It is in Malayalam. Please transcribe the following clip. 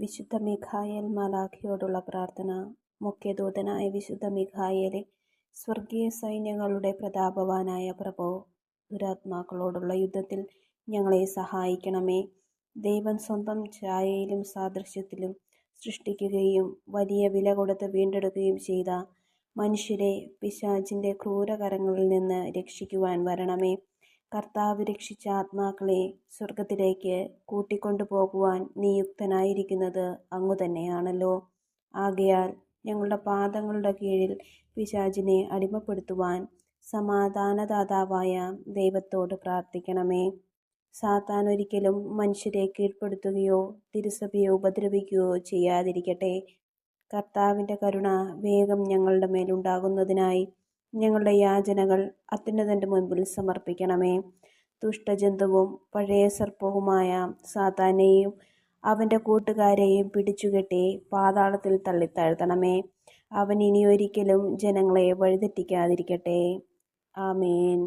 വിശുദ്ധ മിഖായേൽ മലാഖിയോടുള്ള പ്രാർത്ഥന മുഖ്യദൂതനായ വിശുദ്ധ മിഖായേലെ സ്വർഗീയ സൈന്യങ്ങളുടെ പ്രതാപവാനായ പ്രഭോ ദുരാത്മാക്കളോടുള്ള യുദ്ധത്തിൽ ഞങ്ങളെ സഹായിക്കണമേ. ദൈവം സ്വന്തം ഛായയിലും സാദൃശ്യത്തിലും സൃഷ്ടിക്കുകയും വലിയ വില കൊടുത്ത് വീണ്ടെടുക്കുകയും ചെയ്ത മനുഷ്യരെ പിശാചിന്റെ ക്രൂരകരങ്ങളിൽ നിന്ന് രക്ഷിക്കുവാൻ വരണമേ. കർത്താവ് രക്ഷിച്ച ആത്മാക്കളെ സ്വർഗത്തിലേക്ക് കൂട്ടിക്കൊണ്ടുപോകുവാൻ നിയുക്തനായിരിക്കുന്നത് അങ്ങു തന്നെയാണല്ലോ. ആകയാൽ ഞങ്ങളുടെ പാദങ്ങളുടെ കീഴിൽ പിശാചിനെ അടിമപ്പെടുത്തുവാൻ സമാധാനദാതാവായ ദൈവത്തോട് പ്രാർത്ഥിക്കണമേ. സാത്താൻ ഒരിക്കലും മനുഷ്യരെ കീഴ്പ്പെടുത്തുകയോ തിരുസഭയെ ഉപദ്രവിക്കുകയോ ചെയ്യാതിരിക്കട്ടെ. കർത്താവിന്റെ കരുണ വേഗം ഞങ്ങളുടെ മേലുണ്ടാകുന്നതിനായി ഞങ്ങളുടെ യാചനകൾ അത്യുന്നതന്റെ മുൻപിൽ സമർപ്പിക്കണമേ. ദുഷ്ടജന്തുവും പഴയ സർപ്പവുമായ സാത്താനെയും അവന്റെ കൂട്ടുകാരെയും പിടിച്ചുകെട്ടി പാതാളത്തിൽ തള്ളിത്താഴ്ത്തണമേ. അവൻ ഇനിയൊരിക്കലും ജനങ്ങളെ വഴിതെറ്റിക്കാതിരിക്കട്ടെ. ആമേൻ.